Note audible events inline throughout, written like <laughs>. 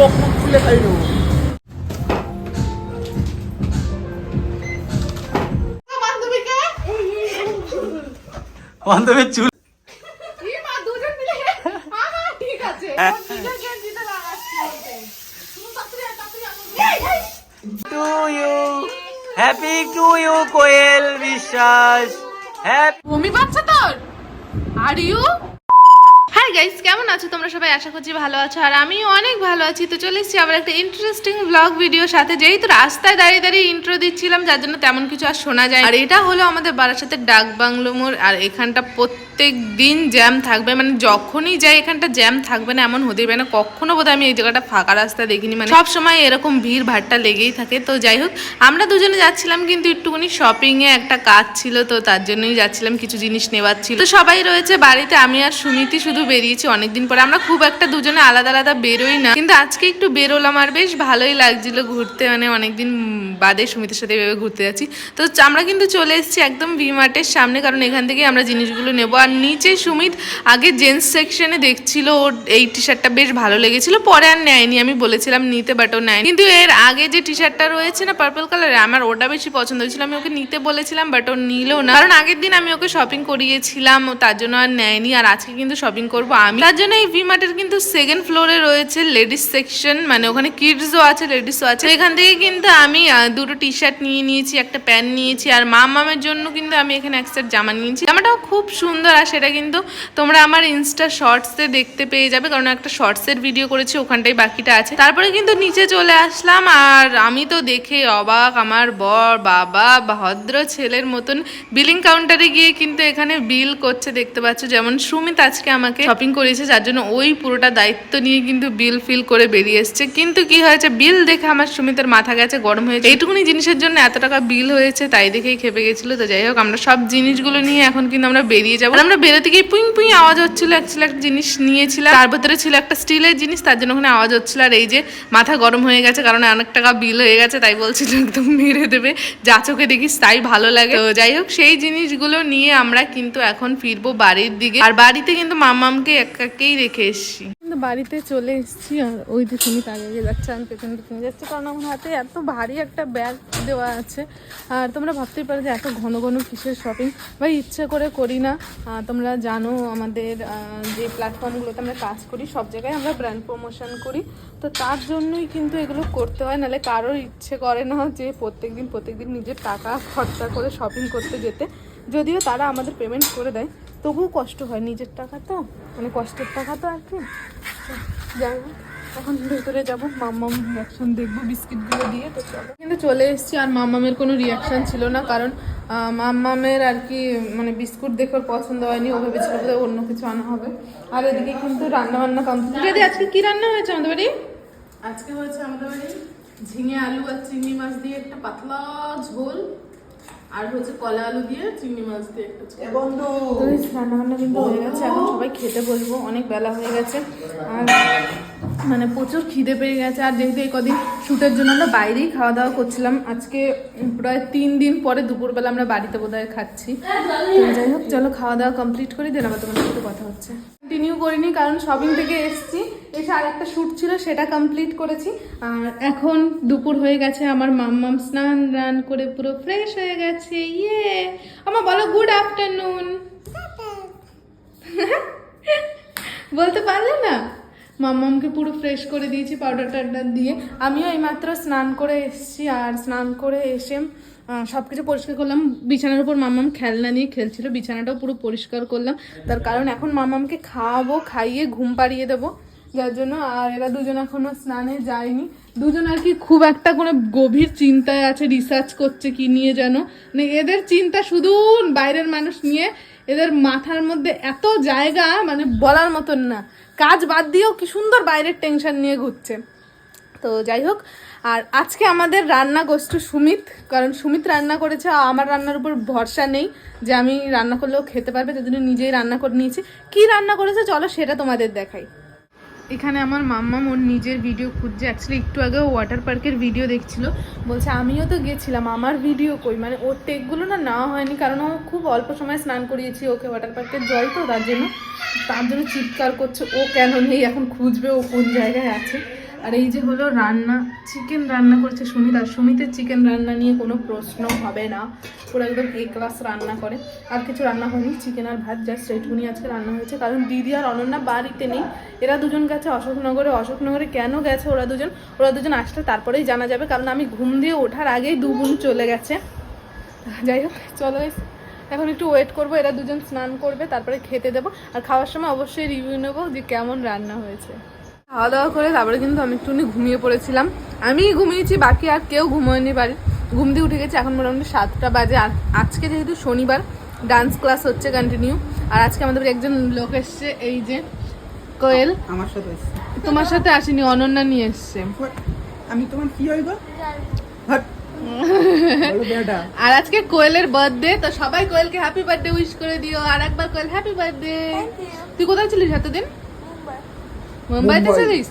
চোখ মুখ খুলে খাই নেব বান্ধবীকে বান্ধবের চুল। To you happy to you Koel Biswas. Happy পাচ্ছে তোর? আর ইউ হাই গাইস কেমন আছো? তোমরা সবাই আশা করছি ভালো আছো, আর আমিও অনেক ভালো আছি। তো চলে এসেছি আবার একটা ইন্টারেস্টিং ব্লগ ভিডিও সাথে। যেহেতু রাস্তায় দাঁড়িয়ে দাঁড়িয়ে ইন্ট্রো দিচ্ছিলাম, যার জন্য তেমন কিছু আর শোনা যায়। আর এটা হলো আমাদের বারাসাতের ডাক বাংলো মোড়, আর এখানটা প্রত্যেক দিন জ্যাম থাকবে মানে যখনই যাই এখানটা জ্যাম থাকবে না, এমন হতেই পারে না। কখনো বোধহয় আমি এই জায়গাটা ফাঁকা রাস্তা দেখিনি মানে সব সময় এরকম ভিড় ভাট্টা লেগেই থাকে। তো যাই হোক, আমরা দুজনে যাচ্ছিলাম কিন্তু একটুখানি শপিং এ একটা কাজ ছিল, তো তার জন্যই যাচ্ছিলাম, কিছু জিনিস নেওয়ার ছিল। তো সবাই রয়েছে বাড়িতে, আমি আর সুমিতি শুধু বেরিয়েছি অনেকদিন পরে। আমরা খুব একটা দুজনে আলাদা আলাদা বেরোই না, কিন্তু আজকে একটু বেরোলাম আর বেশ ভালোই লাগছিল ঘুরতে মানে অনেকদিন বাদে সুমিতের সাথে এভাবে ঘুরতে যাচ্ছি। তো আমরা কিন্তু চলে এসেছি একদম ভি মার্টের সামনে, কারণ এখান থেকে আমরা জিনিসগুলো নেব। আর নিচে সুমিত আগে জেন্টস সেকশনে দেখছিল, ওর এই টি শার্টটা বেশ ভালো লেগেছিল, পরে আর নেয়নি, আমি বলেছিলাম নিতে বাট ও নেয়নি। কিন্তু এর আগে যে টি শার্টটা রয়েছে না পার্পল কালারে আমার ওটা বেশি পছন্দ হয়েছিল, আমি ওকে নিতে বলেছিলাম বাট ও নিল না। কারণ আগের দিন আমি ওকে শপিং করিয়েছিলাম তার জন্য আর নেয়নি, আর আজকে কিন্তু শপিং করব আমি। তার জন্য এই ভি মার্টের কিন্তু সেকেন্ড ফ্লোরে রয়েছে লেডিস সেকশন মানে ওখানে কিডসও আছে লেডিসও আছে। এখান থেকে কিন্তু আমি দুটো টি শার্ট নিয়ে নিয়েছি, একটা প্যান্ট নিয়েছি আর মা মামের জন্য কিন্তু আমি এখানে এক সেট জামা নিয়েছি। জামাটাও খুব সুন্দর আর সেটা কিন্তু তোমরা আমার ইনস্টা শর্টসে দেখতে পেয়ে যাবে, কারণ একটা শর্টসের ভিডিও করেছি, ওখানটাই বাকিটা আছে। তারপরে কিন্তু নিচে চলে আসলাম আর আমি তো দেখে অবাক, আমার বর, বাবা, ভদ্র ছেলের মতন বিলিং কাউন্টারে গিয়ে কিন্তু এখানে বিল করছে, দেখতে পাচ্ছ। যেমন সুমিত আজকে আমাকে শপিং করিয়েছে, যার জন্য ওই পুরোটা দায়িত্ব নিয়ে কিন্তু বিল ফিল করে বেরিয়ে এসছে। কিন্তু কি হয়েছে? বিল দেখে আমার সুমিতের মাথা গেছে, গরম হয়েছে। এইটুকুনি জিনিসের জন্য এত টাকা বিল হয়েছে, তাই দেখেই খেপে গেছিল। তো যাই হোক, আমরা সব জিনিসগুলো নিয়ে এখন কিন্তু আমরা বেরিয়ে যাব। আমরা বেরোতে গিয়ে পুইং পুইং আওয়াজ হচ্ছিল অ্যাকচুয়ালি একটা জিনিস নিয়েছিলাম। তার ভেতরে ছিল একটা স্টিলের জিনিস, তার জন্য ওখানে আওয়াজ হচ্ছিল। আর এই যে মাথা গরম হয়ে গেছে, কারণ অনেক টাকা বিল হয়ে গেছে, তাই বলছিল একদম মেরে দেবে। যা চোখে দেখিস, তাই ভালো লাগে। তো যাই হোক, সেই জিনিসগুলো নিয়ে আমরা কিন্তু এখন ফিরবো বাড়ির দিকে। আর বাড়িতে কিন্তু মামামকে একাকেই রেখে এসেছি। বাড়িতে চলে এসেছি, আর ওই যে সুমিত আগে আগে যাচ্ছে, আমি পেছনে পেছনে যাচ্ছি, কারণ আমার হাতে এত ভারী একটা ব্যাগ দেওয়া আছে। আর তোমরা ভাবতেই পারো যে এত ঘন ঘন কিসের শপিং ভাই, ইচ্ছে করে করি না। তোমরা জানো আমাদের যে প্ল্যাটফর্মগুলোতে আমরা কাজ করি, সব জায়গায় আমরা ব্র্যান্ড প্রমোশন করি। তো তার জন্যই কিন্তু এগুলো করতে হয়, নাহলে কারোর ইচ্ছে করে না যে প্রত্যেকদিন প্রত্যেকদিন নিজের টাকা খরচা করে শপিং করতে যেতে। যদিও তারা আমাদের পেমেন্ট করে দেয় তবুও কষ্ট হয়, নিজের টাকা তো মানে কষ্টের টাকা তো আর কি। যাই হোক, এখন ভেতরে যাব, মাম্মাম রিয়াকশন দেখব বিস্কিটগুলো দিয়ে, তো কিন্তু চলে এসেছি, আর মাম্মামের কোনো রিয়াকশন ছিল না, কারণ মাম্মামের আর কি মানে বিস্কুট দেখে পছন্দ হয়নি, ও ভেবেছিল বোধহয় অন্য কিছু আনা হবে। আর এদিকে কিন্তু রান্না বান্না কমপ্লিট দিদি আজকে কি রান্না হয়েছে আমাদের বাড়ি? আজকে হয়েছে আমাদের বাড়ি ঝিঙে আলু আর চিংড়ি মাছ দিয়ে একটা পাতলা ঝোল। আর হচ্ছে কলা আলু দিয়ে চিংড়ি মাছ দিয়ে একটা বন্ধু। রান্না বান্না কিন্তু হয়ে গেছে। এখন সবাই খেতে বলব অনেক বেলা হয়ে গেছে। আর মানে প্রচুর খিদে পেয়ে গেছে। আর যেহেতু এই কদিন শ্যুটের জন্য আমরা বাইরেই খাওয়া দাওয়া করছিলাম আজকে প্রায় তিন দিন পরে দুপুরবেলা আমরা বাড়িতে বোধহয় খাচ্ছি। যাই হোক চলো খাওয়া দাওয়া কমপ্লিট করি দেন আবার তোমার সাথে কথা হচ্ছে। কন্টিনিউ করিনি কারণ শপিং থেকে এসেছি। এসে আর একটা শ্যুট ছিল সেটা কমপ্লিট করেছি। আর এখন দুপুর হয়ে গেছে আমার মাম্মাম স্নান রান করে পুরো ফ্রেশ হয়ে গেছে ইয়ে আমার বলো গুড আফটারনুন <laughs> বলতে পারলে না? মাম্মামকে পুরো ফ্রেশ করে দিয়েছি পাউডার টাউডার দিয়ে। আমিও এইমাত্র স্নান করে এসেছি আর স্নান করে এসে সব কিছু পরিষ্কার করলাম। বিছানার উপর মাম্মাম খেলনা নিয়ে খেলছিল, বিছানাটাও পুরো পরিষ্কার করলাম। তার কারণ এখন মামামকে খাওয়াবো, খাইয়ে ঘুম পাড়িয়ে দেবো। যার জন্য আর এরা দুজন এখনও স্নানে যায়নি। দুজন আর কি খুব একটা কোনো গভীর চিন্তায় আছে রিসার্চ করছে কি নিয়ে যেন। মানে এদের চিন্তা শুধু বাইরের মানুষ নিয়ে এদের মাথার মধ্যে এত জায়গা মানে বলার মতন না। কাজ বাদ দিয়েও কি সুন্দর বাইরের টেনশন নিয়ে ঘুরছে। তো যাই হোক, আর আজকে আমাদের রান্না গোষ্ঠ সুমিত, কারণ সুমিত রান্না করেছে আমার রান্নার উপর ভরসা নেই যে আমি রান্না করলেও খেতে পারবে তার নিজেই রান্না করে নিয়েছি। কি রান্না করেছে চলো সেটা তোমাদের দেখাই। এখানে আমার মাম্মা ওর নিজের ভিডিও খুঁজছে। অ্যাকচুয়ালি একটু আগে ওয়াটার পার্কের ভিডিও দেখছিল। বলছে, আমিও তো গেছিলাম, আমার ভিডিও কই? মানে ওর টেকগুলো না না হয়নি, কারণ ও খুব অল্প সময় স্নান করিয়েছি ওকে ওয়াটার পার্কের জল তো, তার জন্য। তার জন্য চিৎকার করছে, ও কেন নেই? এখন খুঁজবে ও কোন জায়গায় আছে? আর এই যে হলো রান্না চিকেন রান্না করছে সুমিত, আর সুমিতের চিকেন রান্না নিয়ে কোনো প্রশ্ন হবে না। পুরো একদম এ ক্লাস রান্না করে। আর কিছু রান্না হয়নি চিকেন আর ভাত জাস্ট এইটুকুনি আজকে রান্না হয়েছে। কারণ দিদি আর অনন্যা বাড়িতে নেই। এরা দুজন গেছে অশোকনগরে। অশোকনগরে কেন গেছে ওরা দুজন? ওরা দুজন আসলে তারপরেই জানা যাবে। কারণ আমি ঘুম দিয়ে ওঠার আগেই দু বোন চলে গেছে। যাই হোক, চলো এখন একটু ওয়েট করব, এরা দুজন স্নান করবে, তারপরে খেতে দেবো। আর খাওয়ার সময় অবশ্যই রিভিউ নেব যে কেমন রান্না হয়েছে। খাওয়া দাওয়া করে তারপরে কিন্তু আমি একটুখানি ঘুমিয়ে পড়েছিলাম। আমি ঘুমিয়েছি বাকি আর কেউ ঘুমোয়নি বাড়ি। ঘুম দিয়ে উঠে গেছে এখন মোটামুটি সাতটা বাজে। আর আজকে যেহেতু শনিবার ডান্স ক্লাস হচ্ছে কন্টিনিউ আর আজকে আমাদের একজন লোক এসছে এই যে কোয়েল। আমার সাথে এসছে। তোমার সাথে আসেনি অনন্যা নিয়ে এসছে। আমি তোমার কি হইব? আর আজকে কোয়েলের বার্থডে তো সবাই কোয়েলকে হ্যাপি বার্থডে উইশ করে দিও। আর একবার কোয়েল হ্যাপি বার্থডে তুই কোথায় ছিলিস এতদিন? মুম্বাইতে ছিলিস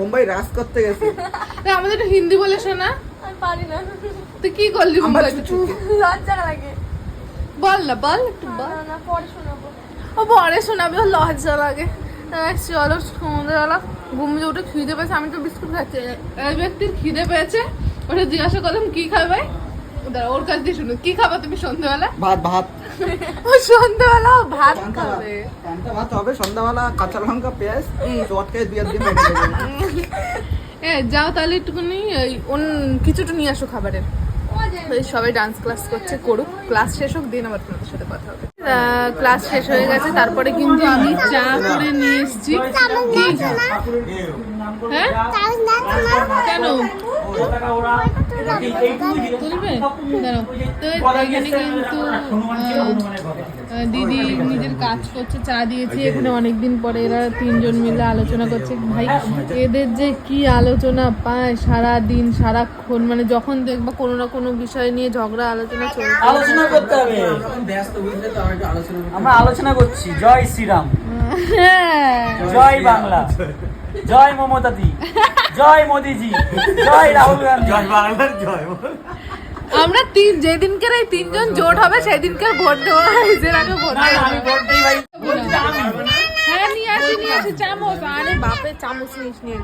মুম্বাই রাজ করতে গেছে। <laughs> আমাদের একটু হিন্দি বলে শোনা। আমি পারি না। তুই কি করলি মুম্বাইতে? লজ্জা লাগে। বল না বল একটু বল। না না পরে শোনাবো। ও পরে শোনাবে লজ্জা লাগে। চলো সন্ধ্যাবেলা ঘুম যে উঠে খিদে পেয়েছে। আমি তো বিস্কুট খাচ্ছি। এক ব্যক্তির খিদে পেয়েছে। ওটা জিজ্ঞাসা করলাম কি খাবে ওর কাছ দিয়ে শুনো। কি খাবা তুমি সন্ধ্যাবেলা? ভাত ভাত। ও সন্ধ্যাবেলা ভাত খাবে। পান্তা ভাত হবে সন্ধ্যাবেলা কাঁচা লঙ্কা পেঁয়াজ চটকে দিয়ে দিয়ে এ যাও তাহলে একটুখানি কিছুটা নিয়ে আসো খাবারের। ওই সবাই ডান্স ক্লাস করছে করুক। ক্লাস শেষ হোক দিন আবার তোমাদের সাথে কথা হবে। ক্লাস শেষ হয়ে গেছে তারপরে কিন্তু আমি চা করে নিয়ে এসেছি। কি? হ্যাঁ? কেন? তুলবে দাঁড়াও তো এখানে কিন্তু দিদি নিজের কাজ করছে চা দিয়েছি এখানে অনেকদিন পরে এরা তিনজন মিলে আলোচনা করছে। ভাই এদের যে কি আলোচনা পায় সারা দিন সারাক্ষণ মানে যখন দেখবা কোনো না কোনো বিষয় নিয়ে ঝগড়া আলোচনা চলছে আলোচনা করতে হবে। আমরা আলোচনা করছি জয় শ্রীরাম। হ্যাঁ। জয় বাংলা। জয় মমতাদি জয় মোদিজি জয় রাহুল গান্ধী। জয় বাংলার জয় আমরা তিন যেদিনকে এই তিনজন জোট হবে সেদিনকে ভোট দেওয়া হয়। যে আগে ভোট আমি হবে। বলতেই ভাই। বলছি আমি। হ্যাঁ নিয়ে আসি নিয়ে আসি চামচ। আরে বাপরে চামচ নিয়ে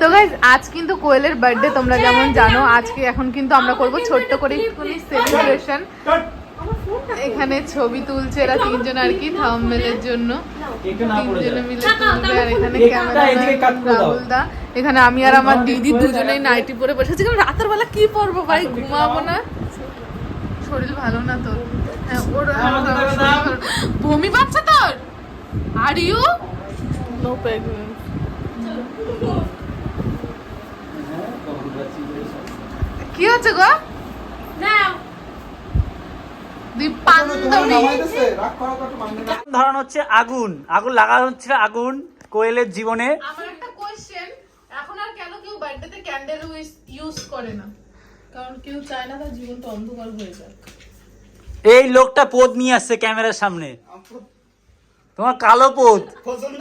তো গাইজ আজ কিন্তু কোয়েলের বার্থডে তোমরা যেমন জানো আজকে এখন কিন্তু আমরা করব ছোট্ট করে একটুখানি সেলিব্রেশন এখানে ছবি তুলছে এরা তিনজন আর কি থাম্বনেলের জন্য। এখানে একটা এদিকে কাট ক্যামেরা করে দাও। রাহুল দা এখানে আমি আর আমার দিদি দুজনেই নাইটি পরে বসে আছি। রাতের বেলা কি পরবো ভাই? ঘুমাবো না? শরীর ভালো না তোর? হ্যাঁ। ভালো না। বমি পাচ্ছে তোর? আর ইউ নো প্রেগনেন্ট কি হচ্ছে গো দীপান্তরি রাগ করা কত মানে না ধরন হচ্ছে আগুন। আগুন লাগানো হচ্ছে আগুন কোয়েলের জীবনে। আমার একটা কোশ্চেন এখন আর কেন কেউ বার্থডেতে ক্যান্ডেল ইউজ করে না? কারণ কেউ চায় না তার জীবনটা অন্ধকার হয়ে যায় এই লোকটা পোদ নিয়ে আসছে ক্যামেরার সামনে। তোমার কালো পোদ। পছন্দ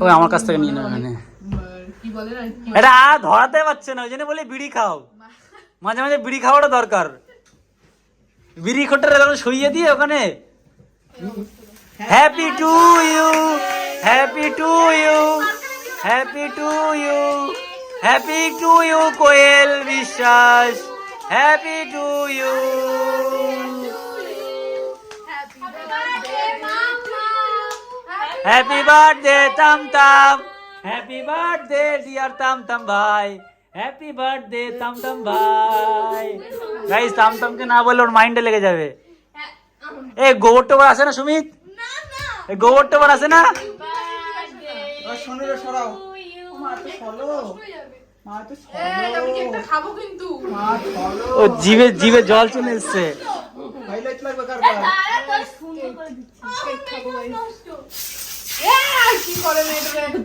আর আমার কাছ থেকে নিয়ে নেবে মানে এটা ধরাতে পারছে না ওই জন্য বলে বিড়ি খাও। মাঝে মাঝে বিড়ি খাওয়াটা দরকার। বিড়ি খোটার তখন সইয়ে দিয়ে ওখানে। Happy to you happy to you happy to you happy to you Koel Biswas happy to you happy birthday তাম তাম হ্যাপি বার্থডে ডিয়ার তাম তাম ভাই হ্যাপি বার্থডে তাম তাম ভাই গাইস তাম তামকে না বললে ওর মাইন্ডে লেগে যাবে। এ গোবর টোবর আছে না সুমিত? এ গোবর টোবর আছে না? শোনো রে সরাও। ও জিভে জিভে জল চলে এসছে। লাগবে কি করে মেয়েটা আনো।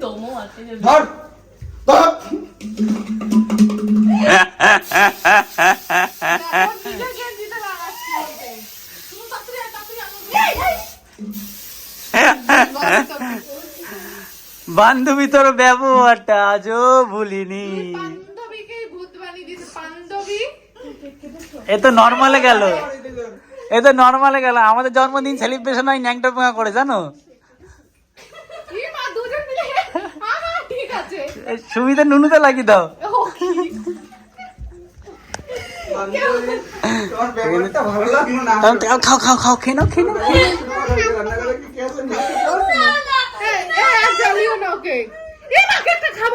বান্ধবী তোর ব্যবহারটা আজও ভুলিনি। এ তো নর্মালে গেল। এ তো নর্মালে গেল। আমাদের জন্মদিন সেলিব্রেশন হয় ন্যাংটা করে জানো কি মা দুজন মিলে আহা, ঠিক আছে এ সুবিধা নুনুতে লাগিয়ে দাও। খাও খেয়ে নাও খেয়ে নাও খাব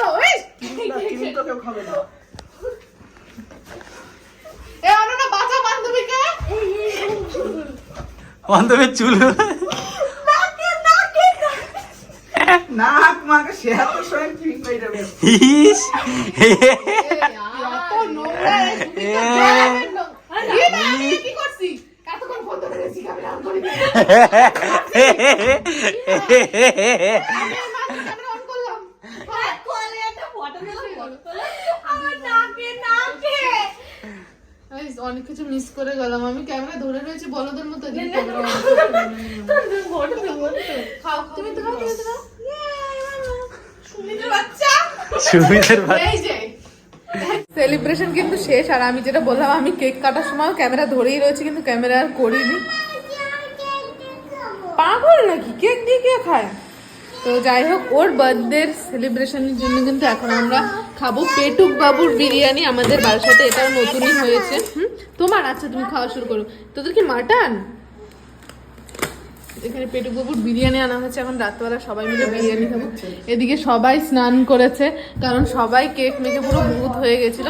বান্ধবীর চুল। নাক মাকে শেয়ার হয়ে ইস অনেক কিছু মিস করে গেলাম আমি ক্যামেরা ধরে রয়েছি বলদের মতো তুমি তো খাও তুমি তো খাও সুমিতের বাচ্চা। সেলিব্রেশন কিন্তু শেষ আর আমি যেটা বললাম আমি কেক কাটার সময় ক্যামেরা ধরেই রয়েছে কিন্তু ক্যামেরা আর করিনি। পাগল নাকি? কেক দিয়ে কে খায়? তো যাই হোক ওর বার্থডের সেলিব্রেশনের জন্য কিন্তু এখন আমরা খাব পেটুক বাবুর বিরিয়ানি আমাদের বাসাতে। এটাও নতুনই হয়েছে। হুম? তোমার আচ্ছা তুমি খাওয়া শুরু করো। তোদের কি মাটন এখানে পেটুক বাবুর বিরিয়ানি আনা হয়েছে। এখন রাতবেলা সবাই মিলে বিরিয়ানি খাব। এদিকে সবাই স্নান করেছে, কারণ সবাই কেক মেখে পুরো ভূত হয়ে গেছিল।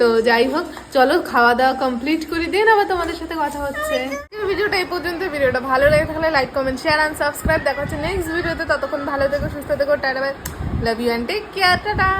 তো যাই হোক, চলো খাওয়া দাওয়া কমপ্লিট করে। দিন আবার তোমাদের সাথে কথা হচ্ছে। ভিডিওটা এই পর্যন্ত। ভিডিওটা ভালো লেগে থাকলে like comment share and subscribe দেখা হচ্ছে নেক্সট ভিডিওতে ততক্ষণ ভালো থেকো, সুস্থ থেকো। Tata love you and take care tata.